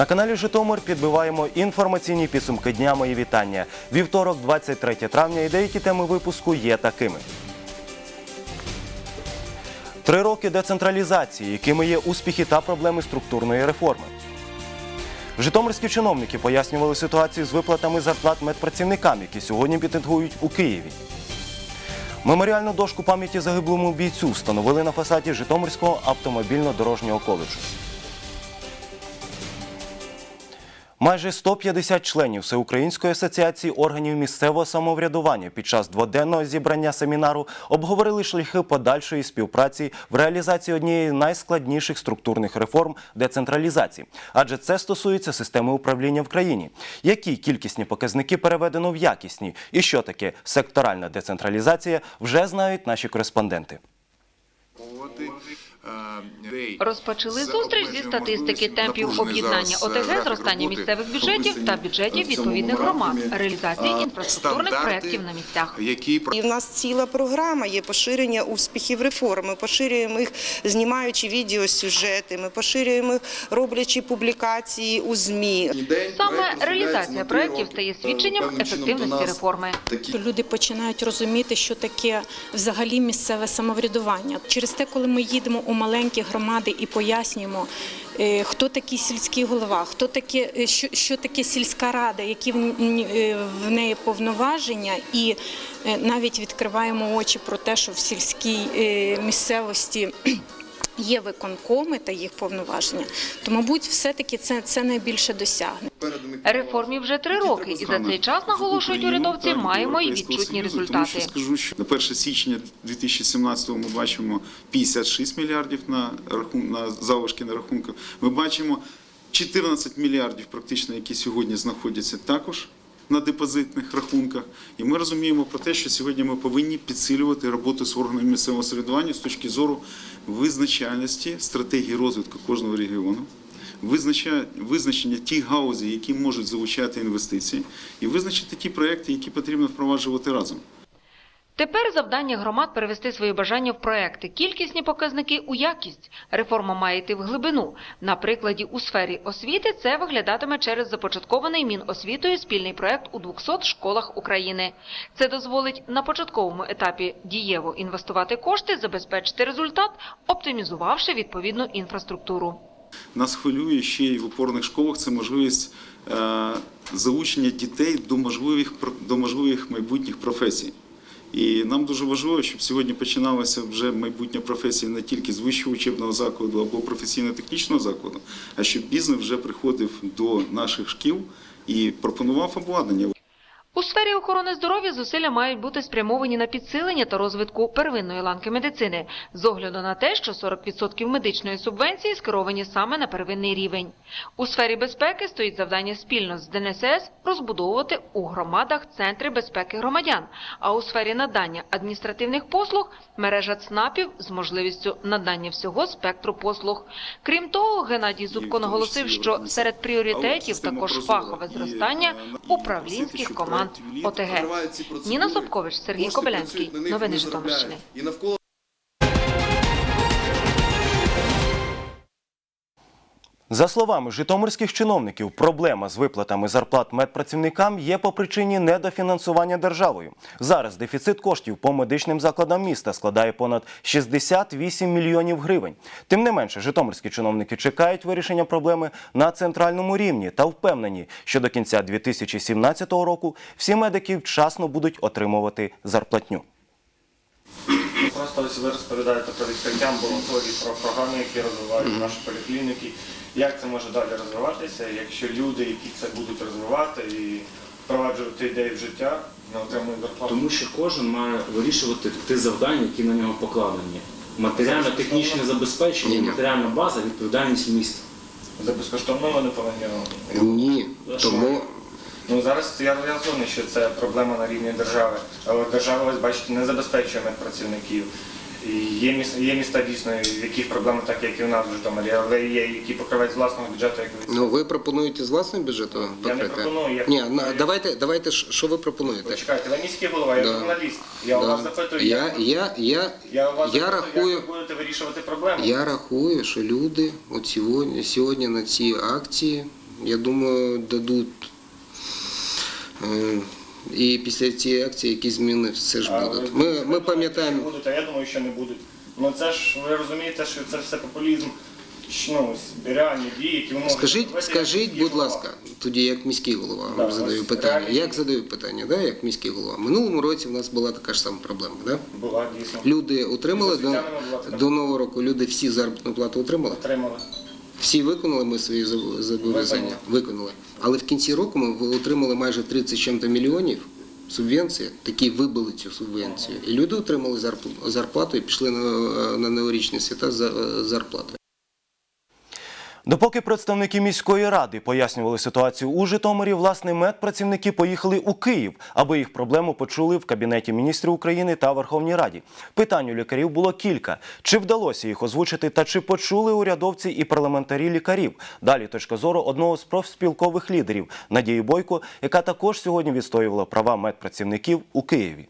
На каналі Житомир підбиваємо інформаційні підсумки дня мої вітання. Вівторок, 23 травня, і деякі теми випуску є такими. Три роки децентралізації, якими є успіхи та проблеми структурної реформи. Житомирські чиновники пояснювали ситуацію з виплатами зарплат медпрацівникам, які сьогодні пітингують у Києві. Меморіальну дошку пам'яті загиблому бійцю встановили на фасаді Житомирського автомобільно-дорожнього коледжу. Майже 150 членів Всеукраїнської асоціації органів місцевого самоврядування під час дводенного зібрання семінару обговорили шляхи подальшої співпраці в реалізації однієї з найскладніших структурних реформ децентралізації, адже це стосується системи управління в країні. Які кількісні показники переведено в якісні, і що таке секторальна децентралізація, вже знають наші кореспонденти. Розпочали зустріч зі статистики темпів об'єднання ОТГ, зростання місцевих бюджетів та бюджетів відповідних громад, реалізації інфраструктурних проєктів на місцях. Які І в нас ціла програма є поширення успіхів реформ. Ми поширюємо їх, знімаючи відеосюжети, ми поширюємо їх, роблячи публікації у ЗМІ. Саме реалізація проєктів стає свідченням ефективності реформи. Люди починають розуміти, що таке взагалі місцеве самоврядування. Через те, коли ми їдемо у маленькі громади і пояснюємо, е, хто такий сільський голова, хто таке, що, що таке сільська рада, які в, е, в неї повноваження, і е, навіть відкриваємо очі про те, що в сільській місцевості. Є виконкоми та їх повноваження, то мабуть, все-таки це, це найбільше досягнення. Реформі вже три роки, і за цей час наголошують урядовці, маємо й відчутні результати. скажу, що на 1 січня 2017 ми бачимо 56 мільярдів на рахун на залишки на рахунках. Ми бачимо 14 мільярдів, практично, які сьогодні знаходяться також. На депозитних рахунках, і ми розуміємо про те, що сьогодні ми повинні підсилювати роботу з органами місцевого середування з точки зору визначальності стратегії розвитку кожного регіону, визначення тих гаузів, які можуть залучати інвестиції, і визначити ті проекти, які потрібно впроваджувати разом. Тепер завдання громад перевести свої бажання в проекти, кількісні показники у якість. Реформа має йти в глибину. На прикладі у сфері освіти це виглядатиме через започаткований Міносвітою спільний проект у 200 школах України. Це дозволить на початковому етапі дієво інвестувати кошти, забезпечити результат, оптимізувавши відповідну інфраструктуру. Нас хвилює ще й в опорних школах це можливість е, залучення дітей до можливих до можливих майбутніх професій. І нам дуже важливо, щоб сьогодні починалася вже майбутня професія не тільки з вищого учебного закладу або професійно-технічного закладу, а щоб бізнес вже приходив до наших шкіл і пропонував обладнання. У сфері охорони здоров'я зусилля мають бути спрямовані на підсилення та розвитку первинної ланки медицини, з огляду на те, що 40% медичної субвенції скеровані саме на первинний рівень. У сфері безпеки стоїть завдання спільно з ДНСС розбудовувати у громадах центри безпеки громадян, а у сфері надання адміністративних послуг мережа ЦНАПів з можливістю надання всього спектру послуг. Крім того, Геннадій Зубко наголосив, що серед пріоритетів також фахове зростання управлінських команд ОТГ. Ніна Собкович, Сергій Кобилянський. Новини Житомирщини. За словами житомирських чиновників, проблема з виплатами зарплат медпрацівникам є по причині недофінансування державою. Зараз дефіцит коштів по медичним закладам міста складає понад 68 мільйонів гривень. Тим не менше, житомирські чиновники чекають вирішення проблеми на центральному рівні та впевнені, що до кінця 2017 року всі медики вчасно будуть отримувати зарплатню. Просто ось ви розповідаєте про відкриття амбулаторій, про програми, які розвивають наші поліклініки. Як це може далі розвиватися, якщо люди, які це будуть розвивати і впроваджувати ідеї в життя, не отримують зарплату? Тому що кожен має вирішувати ті завдання, які на нього покладені. Матеріально-технічне забезпечення, матеріальна база, відповідальність міста. За безкоштовно вони повинні. ні, тому Ну зараз я згодний, що це проблема на рівні держави. Але держава, ось бачите, не забезпечує медпрацівників. І є міста, є міста дійсно, в яких проблеми так, як і у нас в Житомирі, але є, які покривають з власного бюджету, як ви ну ви пропонуєте з власного бюджету Я не пропоную, я Ні, пропоную. давайте, давайте, що ви пропонуєте? Почекайте, ви міський голова, я Да. журналіст. Я у вас запитую, я, як, я, я, я у вас я запитую, рахую, як ви будете вирішувати проблему. я рахую, що люди от сьогодні, сьогодні на цій акції я думаю, дадуть. Е, І після цієї акції якісь зміни все ж будуть. Ми, ми пам'ятаємо. будуть, а я думаю, що не будуть. Ну це ж ви розумієте, що це все популізм, ну, реальні дії, які ви Скажіть, скажіть, будь голова. ласка, тоді як міський голова Да, вам задаю питання. реальні Як задаю питання, да, як міський голова? Минулому році в нас була така ж сама проблема. Да? Була дійсно. Люди отримали до, до Нового року, люди всі заробітну плату отримали? Отримали. Всі виконали ми свої зобов'язання? Виконали. Але в кінці року ми отримали майже 30 чим-то мільйонів субвенції, такі вибили цю субвенцію. І люди отримали зарплату і пішли на, на новорічні свята з зарплатою. Допоки представники міської ради пояснювали ситуацію у Житомирі, власне, медпрацівники поїхали у Київ, аби їх проблему почули в Кабінеті міністрів України та Верховній Раді. Питань у лікарів було кілька: чи вдалося їх озвучити, та чи почули урядовці і парламентарі лікарів. Далі точка зору одного з профспілкових лідерів Надії Бойко, яка також сьогодні відстоювала права медпрацівників у Києві.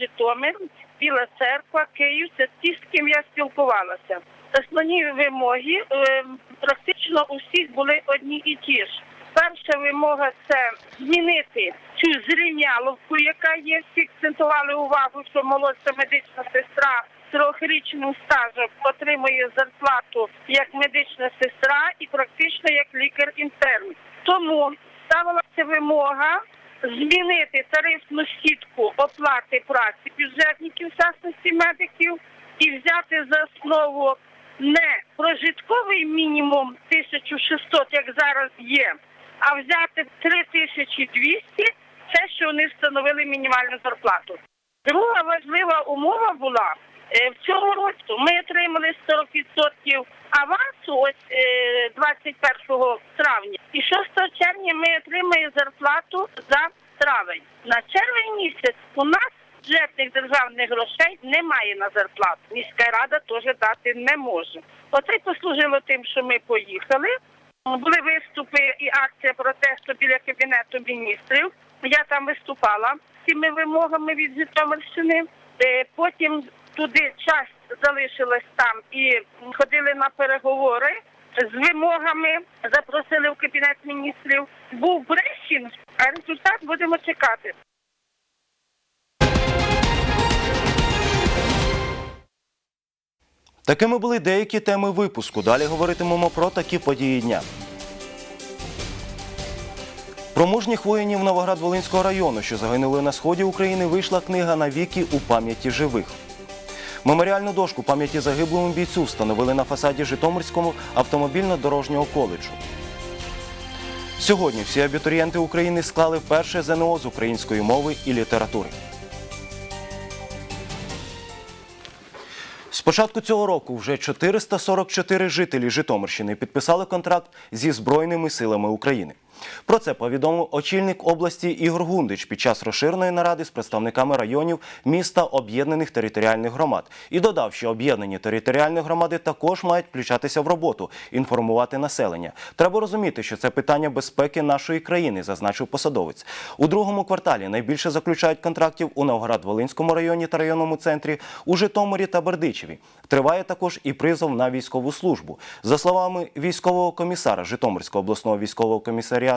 Житомир, Біла Церква, Київ. Це ті, з ким я спілкувалася. Основні вимоги е, практично у були одні і ті ж. Перша вимога це змінити цю зрівняловку, яка є. Всі акцентували увагу, що молодша медична сестра трьохрічним стажем отримує зарплату як медична сестра і практично як лікар-інтерн. Тому ставилася вимога змінити тарифну сітку оплати праці бюджетників частності медиків і взяти за основу не прожитковий мінімум 1600, як зараз є, а взяти 3200, це що вони встановили мінімальну зарплату. Друга важлива умова була е, в цьому році ми отримали 40% авансу ось е, 21 травня. І 6 червня ми отримаємо зарплату за травень. На червень місяць у нас бюджетних державних грошей немає на зарплату. Міська рада теж дати не може. Оце послужило тим, що ми поїхали. Були виступи і акція протесту біля кабінету міністрів. Я там виступала з цими вимогами від Житомирщини. Е, Потім туди часть залишилась там і ходили на переговори з вимогами, запросили в кабінет міністрів. Був брифінг, а результат будемо чекати. Такими були деякі теми випуску. Далі говоритимемо про такі події дня. Про мужніх воїнів Новоград-Волинського району, що загинули на сході України, вийшла книга «Навіки у пам'яті живих. Меморіальну дошку пам'яті загиблому бійцю встановили на фасаді Житомирського автомобільно-дорожнього коледжу. Сьогодні всі абітурієнти України склали перше ЗНО з української мови і літератури. З початку цього року вже 444 жителі Житомирщини підписали контракт зі Збройними силами України. Про це повідомив очільник області Ігор Гундич під час розширеної наради з представниками районів міста об'єднаних територіальних громад і додав, що об'єднані територіальні громади також мають включатися в роботу, інформувати населення. Треба розуміти, що це питання безпеки нашої країни, зазначив посадовець. У другому кварталі найбільше заключають контрактів у Новгород-Волинському районі та районному центрі, у Житомирі та Бердичеві. Триває також і призов на військову службу. За словами військового комісара Житомирського обласного військового комісаріату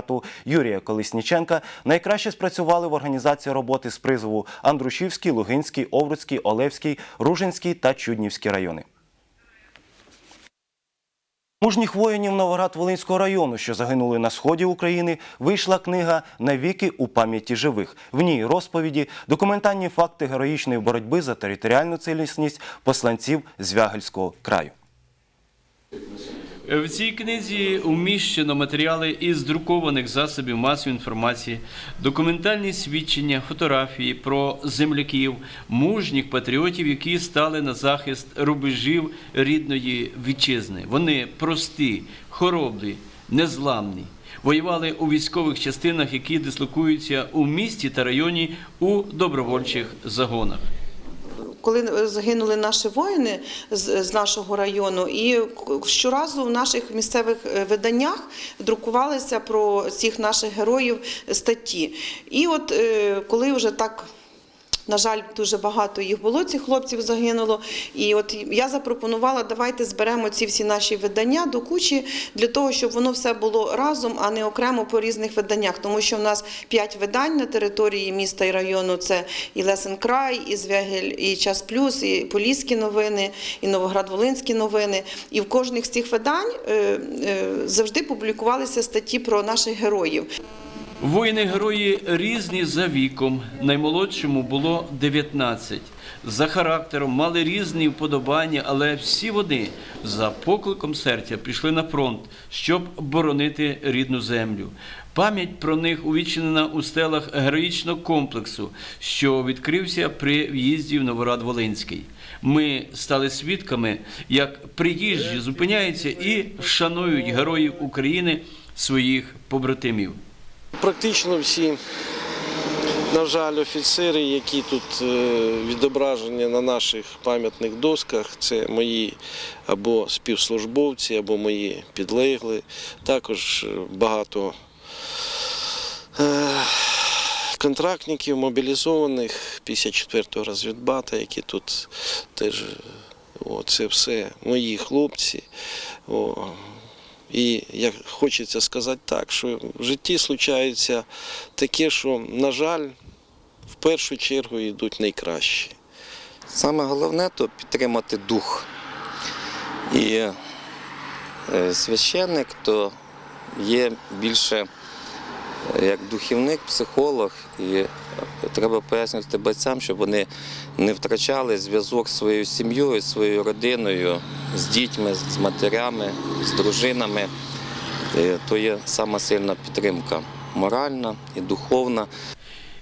Юрія Колесніченка, найкраще спрацювали в організації роботи з призову Андрушівський, Лугинський, Овруцький, Олевський, Ружинський та Чуднівський райони. Мужніх воїнів Новоград-Волинського району, що загинули на сході України, вийшла книга Навіки у пам'яті живих. В ній розповіді, документальні факти героїчної боротьби за територіальну цілісність посланців Звягельського краю. В цій книзі уміщено матеріали із друкованих засобів масової інформації, документальні свідчення, фотографії про земляків, мужніх патріотів, які стали на захист рубежів рідної вітчизни. Вони прості, хоробрі, незламні. Воювали у військових частинах, які дислокуються у місті та районі у добровольчих загонах. Коли загинули наші воїни з, нашого району, і щоразу в наших місцевих е, виданнях друкувалися про цих наших героїв статті. І от е, коли вже так На жаль, дуже багато їх було, цих хлопців загинуло. І от я запропонувала, давайте зберемо ці всі наші видання до кучі для того, щоб воно все було разом, а не окремо по різних виданнях. Тому що в нас п'ять видань на території міста і району: це і Лесен Край, і Звягель, і Час Плюс, і Поліські новини, і Новоград-Волинські новини. І в кожних з цих видань е, е, завжди публікувалися статті про наших героїв. Воїни-герої різні за віком. Наймолодшому було 19. За характером мали різні вподобання, але всі вони за покликом серця пішли на фронт, щоб боронити рідну землю. Пам'ять про них увічнена у стелах героїчного комплексу, що відкрився при в'їзді в Новоград-Волинський. Ми стали свідками, як приїжджі зупиняються і шанують героїв України своїх побратимів. Практично всі, на жаль, офіцери, які тут е, відображені на наших пам'ятних досках, це мої або співслужбовці, або мої підлегли. Також е, багато е, контрактників, мобілізованих 54-го розвідбата, які тут теж о, це все мої хлопці. О, і як хочеться сказати так, що в житті случається таке, що, на жаль, в першу чергу йдуть найкращі. Саме головне то підтримати дух. І е, священник то є більше як духівник, психолог, і треба пояснювати батькам, щоб вони не втрачали зв'язок зі своєю сім'єю, своєю родиною, з дітьми, з матерями, з дружинами. Е, То є сама сильна підтримка моральна і духовна.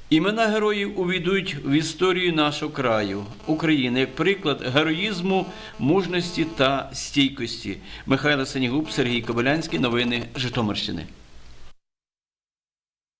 Імена героїв увійдуть в історію нашого краю України як приклад героїзму, мужності та стійкості. Михайло Сенігуб, Сергій Кобилянський. Новини Житомирщини.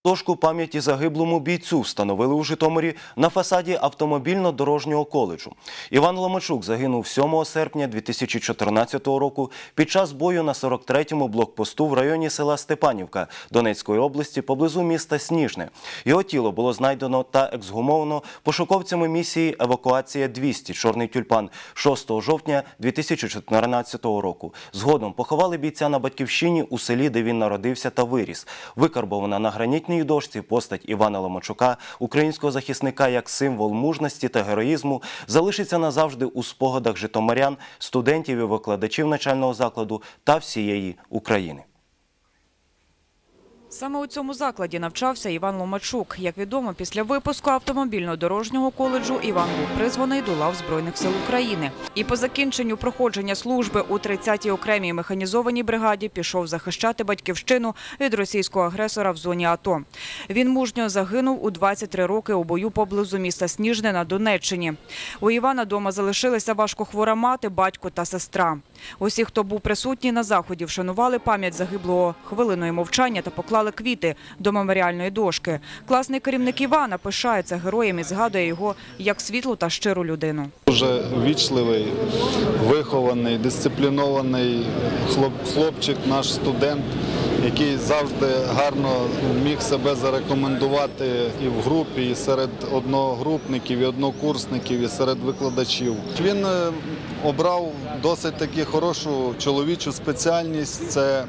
Дошку пам'яті загиблому бійцю встановили у Житомирі на фасаді автомобільно-дорожнього коледжу. Іван Ломачук загинув 7 серпня 2014 року під час бою на 43-му блокпосту в районі села Степанівка Донецької області поблизу міста Сніжне. Його тіло було знайдено та ексгумовано пошуковцями місії Евакуація 200 Чорний тюльпан 6 жовтня 2014 року. Згодом поховали бійця на батьківщині у селі, де він народився та виріс. Викарбована на гранітній дошці постать Івана Ломачука, українського захисника як символ мужності та героїзму, залишиться назавжди у спогадах житомирян, студентів і викладачів начального закладу та всієї України. Саме у цьому закладі навчався Іван Ломачук. Як відомо, після випуску автомобільно-дорожнього коледжу Іван був призваний до лав Збройних сил України. І по закінченню проходження служби у 30-й окремій механізованій бригаді пішов захищати батьківщину від російського агресора в зоні АТО. Він мужньо загинув у 23 роки у бою поблизу міста Сніжне на Донеччині. У Івана дома залишилися важкохвора мати, батько та сестра. Усі, хто був присутній на заході, вшанували пам'ять загиблого хвилиною мовчання та поклали квіти до меморіальної дошки. Класний керівник Івана пишається героєм і згадує його як світлу та щиру людину. Дуже вічливий, вихований, дисциплінований хлоп- хлопчик, наш студент, який завжди гарно міг себе зарекомендувати і в групі, і серед одногрупників, і однокурсників, і серед викладачів. Він е, обрав досить таки хорошу чоловічу спеціальність. Це е,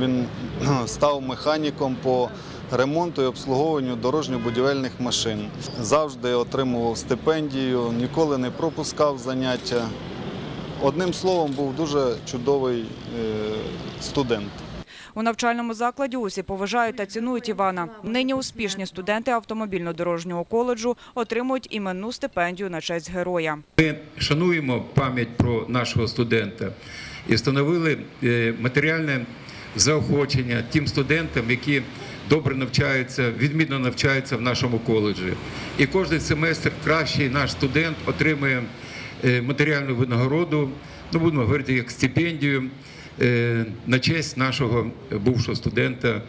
він став механіком по ремонту і обслуговуванню дорожньо-будівельних машин. Завжди отримував стипендію, ніколи не пропускав заняття. Одним словом, був дуже чудовий е, студент. У навчальному закладі усі поважають та цінують Івана. Нині успішні студенти автомобільно-дорожнього коледжу отримують іменну стипендію на честь героя. Ми шануємо пам'ять про нашого студента і встановили е, матеріальне заохочення тим студентам, які добре навчаються, відмінно навчаються в нашому коледжі. І кожен семестр кращий наш студент отримує е, матеріальну винагороду, ну будемо говорити, як стипендію на честь нашого бувшого студента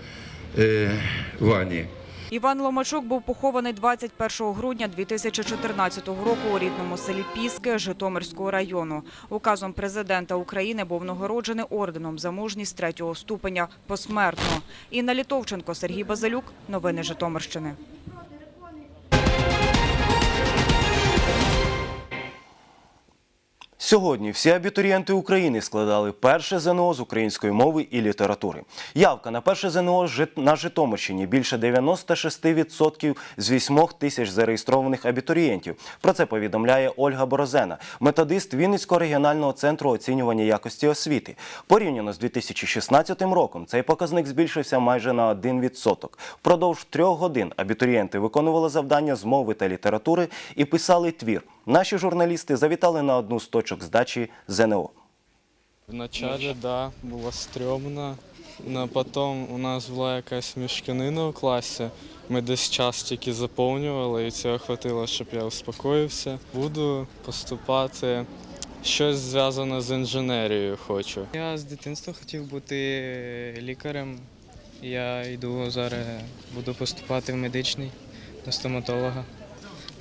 е, Вані. Іван Ломачук був похований 21 грудня 2014 року у рідному селі Піски Житомирського району. Указом президента України був нагороджений орденом за мужність третього ступеня посмертно. Інна Літовченко, Сергій Базилюк. Новини Житомирщини. Сьогодні всі абітурієнти України складали перше ЗНО з української мови і літератури. Явка на перше ЗНО на Житомирщині більше 96% з 8 тисяч зареєстрованих абітурієнтів. Про це повідомляє Ольга Борозена, методист Вінницького регіонального центру оцінювання якості освіти. Порівняно з 2016 роком цей показник збільшився майже на 1%. Впродовж трьох годин абітурієнти виконували завдання з мови та літератури і писали твір. Наші журналісти завітали на одну з точок здачі ЗНО. Вначале, да, було стрьомно. Но потім у нас була якась мішканина у класі. Ми десь час тільки заповнювали, і цього хватило, щоб я успокоївся. Буду поступати щось зв'язане з інженерією хочу. Я з дитинства хотів бути лікарем. Я йду зараз, буду поступати в медичний до стоматолога.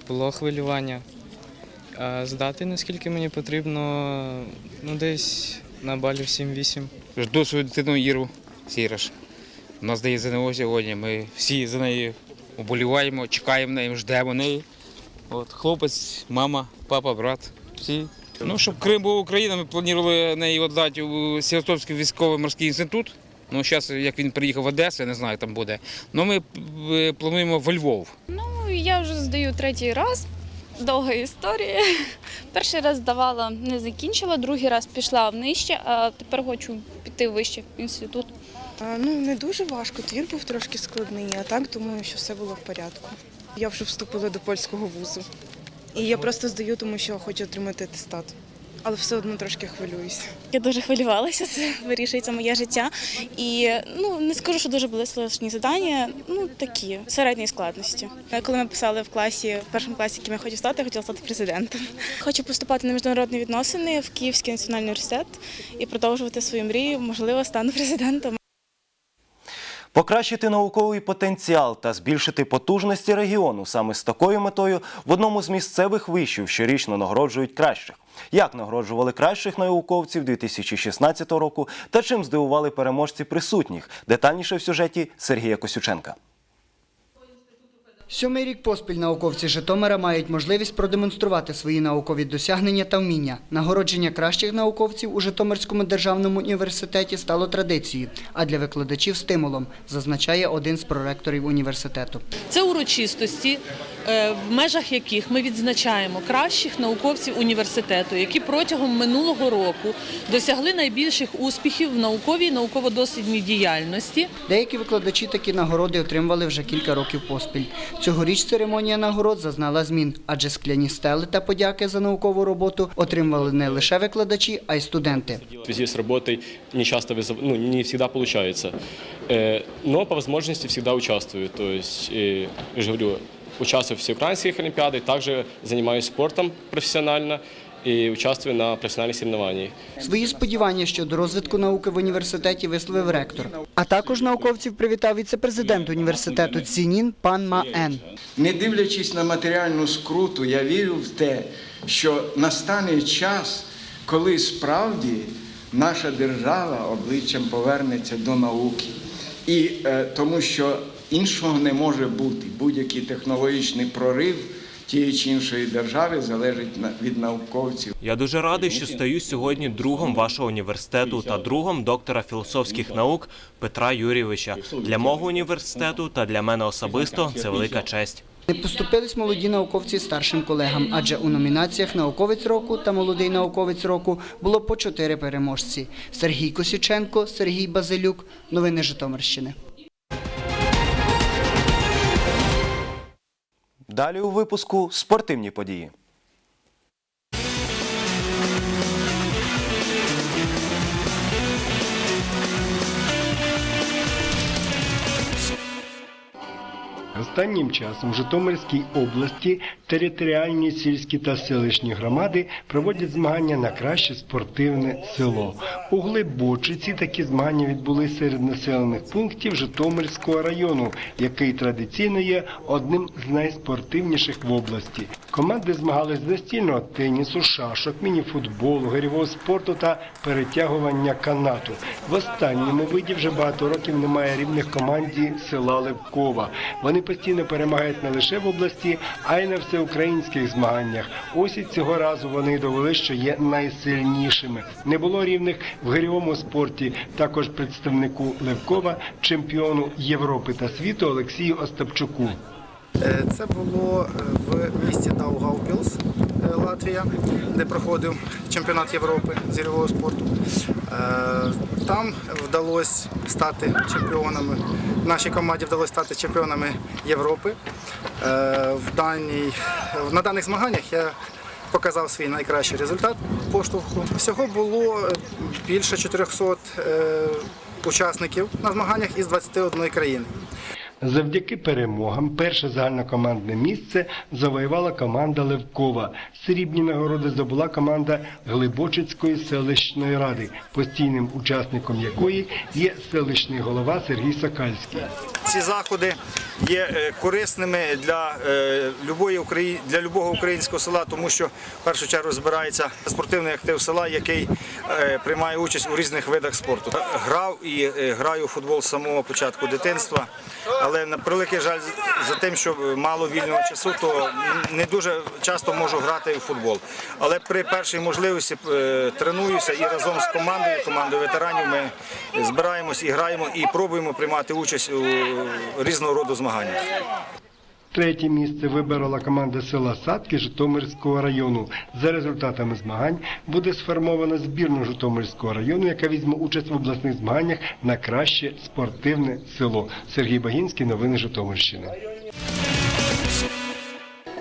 Було хвилювання. А здати, наскільки мені потрібно, ну десь на балів 7-8. Жду свою дитину Іру Сіраш. У нас дає ЗНО сьогодні. Ми всі за нею уболіваємо, чекаємо неї, ждемо неї. От, хлопець, мама, папа, брат. Всі. Ну, щоб Крим був Україна, ми планували неї віддати у Севастопольський військовий морський інститут. Ну, зараз, як він приїхав в Одесу, я не знаю, як там буде. Ну, ми е, плануємо во Львов. Ну, я вже здаю третій раз. Довга історія. Перший раз здавала, не закінчила, другий раз пішла в нижче, а тепер хочу піти вище в інститут. Ну, не дуже важко. Твір був трошки складний, а так думаю, що все було в порядку. Я вже вступила до польського вузу. І я просто здаю, тому що хочу отримати атестат. Але все одно трошки хвилююся. Я дуже хвилювалася, це вирішується моє життя. І ну не скажу, що дуже були сложні завдання, ну такі середньої складності. Коли ми писали в класі, в першому класі, яким я хочу стати, я хотіла стати президентом. Хочу поступати на міжнародні відносини в Київський національний університет і продовжувати свою мрію. Можливо, стану президентом. Покращити науковий потенціал та збільшити потужності регіону саме з такою метою в одному з місцевих вишів щорічно нагороджують кращих. Як нагороджували кращих науковців 2016 року та чим здивували переможці присутніх? Детальніше в сюжеті Сергія Косюченка. Сьомий рік поспіль науковці Житомира мають можливість продемонструвати свої наукові досягнення та вміння. Нагородження кращих науковців у Житомирському державному університеті стало традицією, а для викладачів стимулом, зазначає один з проректорів університету. Це урочистості, е, в межах яких ми відзначаємо кращих науковців університету, які протягом минулого року досягли найбільших успіхів в науковій і науково-дослідній діяльності. Деякі викладачі такі нагороди отримували вже кілька років поспіль. Цьогоріч церемонія нагород зазнала змін, адже скляні стели та подяки за наукову роботу отримували не лише викладачі, а й студенти. В связи с работой не часто, вызыв- ну, не всегда получается. Э, Но по возможности всегда участвую. То есть, э, я же говорю, участвую в всеукраинских олимпиадах, также занимаюсь спортом профессионально и участвую на профессиональных соревнованиях. Свої сподівання щодо розвитку науки в університеті висловив ректор. А також науковців привітав віце-президент університету Цінін пан Ма Ен. Не дивлячись на матеріальну скруту, я вірю в те, що настане час, коли справді наша держава обличчям повернеться до науки. І е, тому що іншого не може бути. Будь-який технологічний прорив тієї чи іншої держави залежить на- від науковців. Я дуже радий, що стаю сьогодні другом вашого університету та другом доктора філософських наук Петра Юрійовича. Для мого університету та для мене особисто це велика честь. Не поступились молоді науковці старшим колегам, адже у номінаціях Науковець року та Молодий науковець року було по чотири переможці: Сергій Косюченко, Сергій Базилюк. Новини Житомирщини. Далі у випуску спортивні події. Останнім часом в Житомирській області територіальні сільські та селищні громади проводять змагання на краще спортивне село. У Глибочиці такі змагання відбули серед населених пунктів Житомирського району, який традиційно є одним з найспортивніших в області. Команди змагались з настільного тенісу, шашок, мініфутболу, гирьового спорту та перетягування канату. В останньому виді вже багато років немає рівних команді села Левкова. Вони постійно перемагають не лише в області, а й на всеукраїнських змаганнях. Ось і цього разу вони довели, що є найсильнішими. Не було рівних в гирьовому спорті. Також представнику Левкова, чемпіону Європи та світу Олексію Остапчуку. Е, Це було е, в місті Даугавпілс, е, Латвія, де проходив чемпіонат Європи з спорту. Там вдалося стати чемпіонами. Нашій команді вдалося стати чемпіонами Європи. В даній, на даних змаганнях я показав свій найкращий результат поштовху. Всього було більше 400 е, учасників на змаганнях із 21 країни. Завдяки перемогам перше загальнокомандне місце завоювала команда Левкова. Срібні нагороди здобула команда Глибочицької селищної ради, постійним учасником якої є селищний голова Сергій Сокальський. Ці заходи є е, корисними для, е, любої, для любого українського села, тому що в першу чергу збирається спортивний актив села, який е, приймає участь у різних видах спорту. Грав і граю у футбол з самого початку дитинства, але на превеликий жаль за тим, що мало вільного часу, то не дуже часто можу грати у футбол. Але при першій можливості е, тренуюся і разом з командою, командою ветеранів ми збираємось і граємо і пробуємо приймати участь у різного роду змаганнях. Третє місце виборола команда села Садки Житомирського району. За результатами змагань буде сформована збірна Житомирського району, яка візьме участь в обласних змаганнях на краще спортивне село. Сергій Багінський, новини Житомирщини.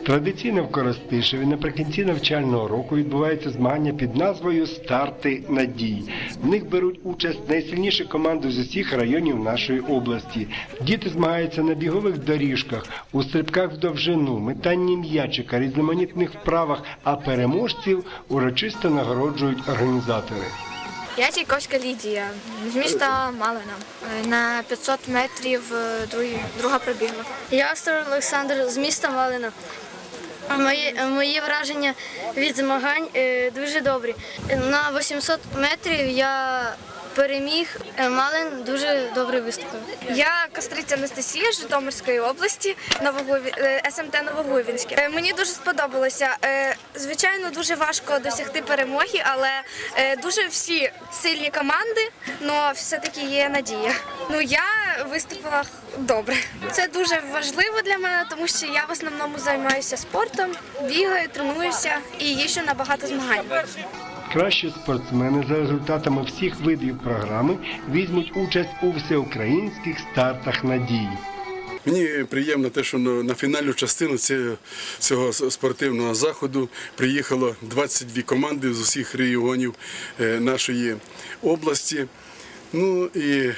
Традиційно в Коростишеві наприкінці навчального року відбуваються змагання під назвою Старти надій. В них беруть участь найсильніші команди з усіх районів нашої області. Діти змагаються на бігових доріжках, у стрибках в довжину, метанні м'ячика, різноманітних вправах, а переможців урочисто нагороджують організатори. Я Чайковська Лідія з міста Малина. На 500 метрів е, другі- друга пробігла. Я Астор Олександр з міста Малина. Мої, мої враження від змагань е, дуже добрі. На 800 метрів я переміг. Е, Малин дуже добре виступив. Я Костриця Анастасія з Житомирської області, Новогові... е, СМТ Новоговінське. Е, Мені дуже сподобалося. Звичайно, дуже важко досягти перемоги, але дуже всі сильні команди, але все-таки є надія. Ну я виступила добре. Це дуже важливо для мене, тому що я в основному займаюся спортом, бігаю, тренуюся і їжджу на багато змагань. Кращі спортсмени за результатами всіх видів програми візьмуть участь у всеукраїнських стартах надії. Мені приємно те, що на на фінальну частину цього спортивного заходу приїхало 22 команди з усіх регіонів е, нашої області. Ну і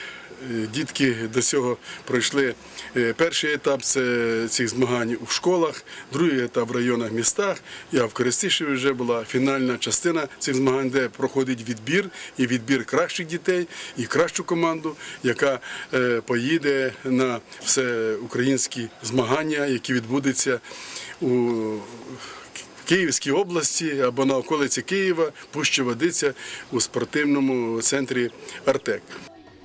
дітки до цього пройшли е, перший етап це цих змагань у школах, другий етап в районах містах. Я в Коростишеві вже була фінальна частина цих змагань, де проходить відбір і відбір кращих дітей і кращу команду, яка е, поїде на всеукраїнські змагання, які відбудуться у Київській області або на околиці Києва, Пуща Водиця у спортивному центрі Артек.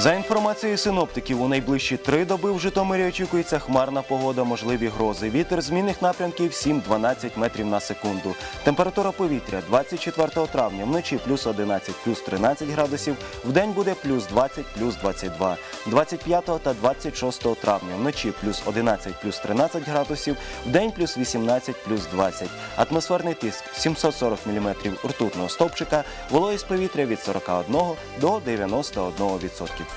За інформацією синоптиків, у найближчі три доби в Житомирі очікується хмарна погода, можливі грози. Вітер змінних напрямків 7-12 метрів на секунду. Температура повітря 24 травня вночі плюс 11, плюс 13 градусів, вдень буде плюс 20, плюс 22. 25 та 26 травня вночі плюс 11, плюс 13 градусів, вдень плюс 18, плюс 20. Атмосферний тиск 740 мм ртутного стовпчика, вологість повітря від 41 до 91%.